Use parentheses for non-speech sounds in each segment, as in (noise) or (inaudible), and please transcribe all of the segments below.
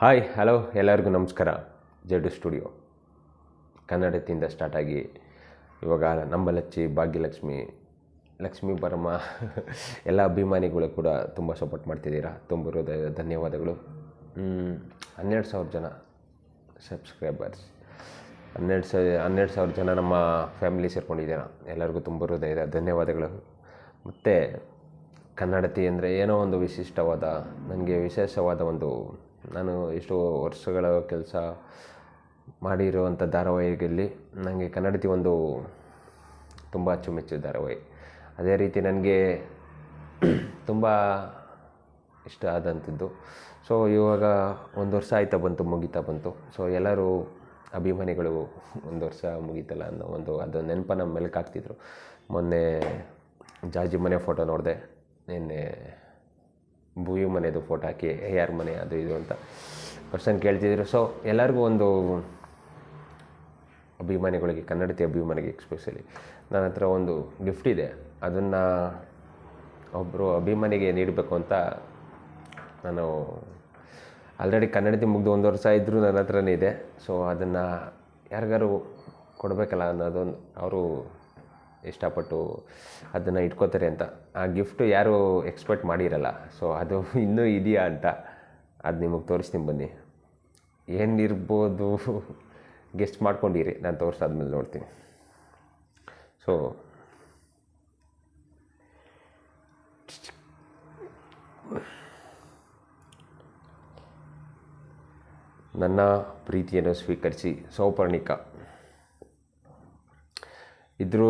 Hi, hello, ಎಲ್ಲರಿಗೂ ನಮಸ್ಕಾರ. ಜೆಡು studio. ಕನ್ನಡತಿಯಿಂದ start ಆಗಿ ಇವಾಗ ನಂಬಲಚ್ಚಿ, ಭಾಗ್ಯಲಕ್ಷ್ಮಿ, ಲಕ್ಷ್ಮೀ ಬರಮ್ಮ ಎಲ್ಲ ಅಭಿಮಾನಿಗಳು ಕೂಡ ತುಂಬ ಸಪೋರ್ಟ್ ಮಾಡ್ತಿದ್ದೀರಾ. ತುಂಬ ಹೃದಯ ಧನ್ಯವಾದಗಳು. ಹನ್ನೆರಡು ಸಾವಿರ ಜನ ಸಬ್ಸ್ಕ್ರೈಬರ್ಸ್ ಹನ್ನೆರಡು ಸಾವಿರ ಹನ್ನೆರಡು ಸಾವಿರ ಜನ ನಮ್ಮ ಫ್ಯಾಮಿಲಿ ಸೇರ್ಕೊಂಡಿದ್ದೀರ. ಎಲ್ಲರಿಗೂ ತುಂಬ ಹೃದಯದ ಧನ್ಯವಾದಗಳು. ಮತ್ತು ಕನ್ನಡತಿ ಅಂದರೆ ಏನೋ ಒಂದು ವಿಶಿಷ್ಟವಾದ, ನನಗೆ ವಿಶೇಷವಾದ ಒಂದು ನಾನು ಎಷ್ಟೋ ವರ್ಷಗಳ ಕೆಲಸ ಮಾಡಿರುವಂಥ ಧಾರಾವಾಹಿಗಳಲ್ಲಿ ನನಗೆ ಕನ್ನಡತಿ ಒಂದು ತುಂಬ ಅಚ್ಚುಮೆಚ್ಚು ಧಾರಾವಾಹಿ. ಅದೇ ರೀತಿ ನನಗೆ ತುಂಬ ಇಷ್ಟ ಆದಂಥದ್ದು. ಸೊ ಇವಾಗ ಒಂದು ವರ್ಷ ಆಯ್ತಾ ಬಂತು, ಮುಗಿತಾ ಬಂತು. ಸೊ ಎಲ್ಲರೂ ಅಭಿಮಾನಿಗಳು ಒಂದು ವರ್ಷ ಮುಗೀತಲ್ಲ ಅನ್ನೋ ಒಂದು ಅದು ನಮ್ಮ ಮೆಲುಕಾಗ್ತಿದ್ರು ಮೊನ್ನೆ ಜಾಜಿ ಮನೆ ಫೋಟೋ ನೋಡಿದೆ, ನಿನ್ನೆ ಭೂವಿ ಮನೆದು ಫೋಟೋ ಹಾಕಿ ಯಾರ ಮನೆ ಅದು ಇದು ಅಂತ ಕ್ವಶನ್ ಕೇಳ್ತಿದ್ರು. ಸೊ ಎಲ್ಲರಿಗೂ ಒಂದು ಅಭಿಮಾನಿಗಳಿಗೆ, ಕನ್ನಡತಿ ಅಭಿಮಾನಿಗೆ ಎಕ್ಸ್ಪೆಷಲಿ ನನ್ನ ಹತ್ರ ಒಂದು ಗಿಫ್ಟ್ ಇದೆ. ಅದನ್ನು ಒಬ್ಬರು ಅಭಿಮಾನಿಗೆ ನೀಡಬೇಕು ಅಂತ ನಾನು ಆಲ್ರೆಡಿ ಕನ್ನಡತಿ ಮುಗಿದು ಒಂದು ವರ್ಷ ಇದ್ದರೂ ನನ್ನ ಹತ್ರನೇ ಇದೆ. ಸೊ ಅದನ್ನು ಯಾರಿಗಾರು ಕೊಡಬೇಕಲ್ಲ ಅನ್ನೋದೊಂದು, ಅವರು ಇಷ್ಟಪಟ್ಟು ಅದನ್ನು ಇಟ್ಕೋತಾರೆ ಅಂತ. ಆ ಗಿಫ್ಟು ಯಾರೂ ಎಕ್ಸ್ಪೆಕ್ಟ್ ಮಾಡಿರಲ್ಲ. ಸೊ ಅದು (laughs) ಇನ್ನೂ ಇದೆಯಾ ಅಂತ ಅದು ನಿಮಗೆ ತೋರಿಸ್ತೀನಿ ಬನ್ನಿ. ಏನಿರ್ಬೋದು? (laughs) ಗೆಸ್ಟ್ ಮಾಡ್ಕೊಂಡಿರಿ. ನಾನು ತೋರಿಸಾದ್ಮೇಲೆ ನೋಡ್ತೀನಿ. ಸೊ ನನ್ನ ಪ್ರೀತಿಯನ್ನು ಸ್ವೀಕರಿಸಿ ಸೌಪರ್ಣಿಕ. ಇದ್ರ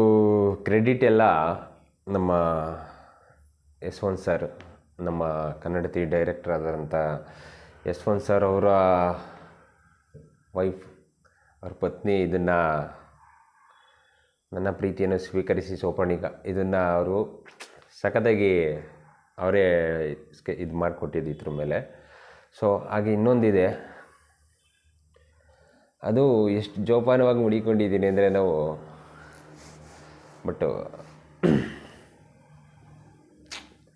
ಕ್ರೆಡಿಟ್ ಎಲ್ಲ ನಮ್ಮ ಯಶ್ವಂತ್ ಸರ್ ನಮ್ಮ ಕನ್ನಡತಿ ಡೈರೆಕ್ಟರ್ ಆದಂಥ ಯಶವಂತ್ ಸರ್ ಅವರ ವೈಫ್ ಅವ್ರ ಪತ್ನಿ ಇದನ್ನು ನನ್ನ ಪ್ರೀತಿಯನ್ನು ಸ್ವೀಕರಿಸಿ ಸೋಪಣಿಗ. ಇದನ್ನು ಅವರು ಸಖತ್ತಾಗಿ ಅವರೇ ಇದು ಮಾಡಿಕೊಟ್ಟಿದ್ದು ಇದ್ರ ಮೇಲೆ. ಸೊ ಹಾಗೆ ಇನ್ನೊಂದಿದೆ. ಅದು ಎಷ್ಟು ಜೋಪಾನವಾಗಿ ಮುಡಿಕೊಂಡಿದ್ದೀನಿ ಅಂದರೆ ನಾವು ಬಟ್ಟು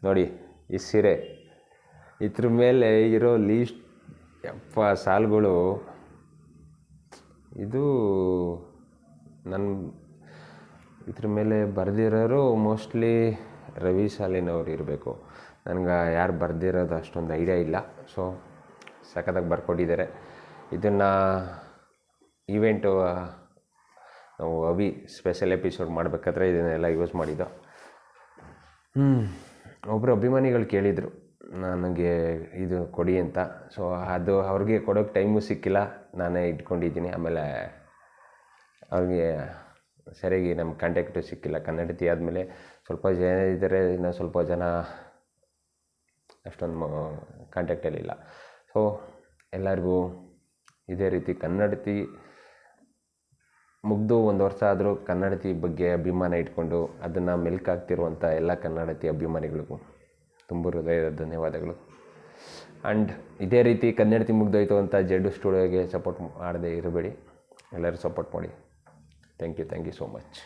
ನೋಡಿ, ಈ ಸೀರೆ ಇದ್ರ ಮೇಲೆ ಇರೋ ಲೀಸ್ಟ್ ಯಪ್ಪ, ಸಾಲುಗಳು. ಇದು ನನ್ನ ಇದ್ರ ಮೇಲೆ ಬರೆದಿರೋರು ಮೋಸ್ಟ್ಲಿ ರವಿ ಶಾಲಿನವ್ರು ಇರಬೇಕು. ನನಗೆ ಯಾರು ಬರೆದಿರೋದು ಅಷ್ಟೊಂದು ಐಡಿಯಾ ಇಲ್ಲ. ಸೊ ಸಖತ್ತಾಗಿ ಬರ್ಕೊಟ್ಟಿದ್ದಾರೆ. ಇದನ್ನು ಈವೆಂಟು ನಾವು ಅವಿ ಸ್ಪೆಷಲ್ ಎಪಿಸೋಡ್ ಮಾಡಬೇಕಾದ್ರೆ ಇದನ್ನೆಲ್ಲ ಯೂಸ್ ಮಾಡಿದ್ದು. ಹ್ಞೂ ಒಬ್ಬರು ಅಭಿಮಾನಿಗಳು ಕೇಳಿದರು ನನಗೆ ಇದು ಕೊಡಿ ಅಂತ. ಸೊ ಅದು ಅವ್ರಿಗೆ ಕೊಡೋಕ್ಕೆ ಟೈಮು ಸಿಕ್ಕಿಲ್ಲ. ನಾನೇ ಇಟ್ಕೊಂಡಿದ್ದೀನಿ. ಆಮೇಲೆ ಅವ್ರಿಗೆ ಸರಿಯಾಗಿ ನಮ್ಮ ಕಾಂಟ್ಯಾಕ್ಟು ಸಿಕ್ಕಿಲ್ಲ. ಕನ್ನಡತಿ ಆದಮೇಲೆ ಸ್ವಲ್ಪ ಜನ ಇದ್ದಾರೆ ಇನ್ನು ಸ್ವಲ್ಪ ಜನ ಅಷ್ಟೊಂದು ಕಾಂಟ್ಯಾಕ್ಟಲ್ಲಿಲ್ಲ ಸೊ ಎಲ್ಲರಿಗೂ ಇದೇ ರೀತಿ ಕನ್ನಡತಿ ಮುಗ್ದು ಒಂದು ವರ್ಷ ಆದರೂ ಕನ್ನಡತಿ ಬಗ್ಗೆ ಅಭಿಮಾನ ಇಟ್ಕೊಂಡು ಅದನ್ನು ಮೆಲ್ಕಾಗ್ತಿರುವಂಥ ಎಲ್ಲ ಕನ್ನಡತಿ ಅಭಿಮಾನಿಗಳಿಗೂ ತುಂಬ ಹೃದಯದ ಧನ್ಯವಾದಗಳು. ಆ್ಯಂಡ್ ಇದೇ ರೀತಿ ಕನ್ನಡತಿ ಮುಗ್ದೋಯ್ತು ಅಂತ ಜೆಡ್ಡು ಸ್ಟುಡಿಯೋಗೆ ಸಪೋರ್ಟ್ ಮಾಡದೇ ಇರಬೇಡಿ. ಎಲ್ಲರೂ ಸಪೋರ್ಟ್ ಮಾಡಿ. Thank you thank you so much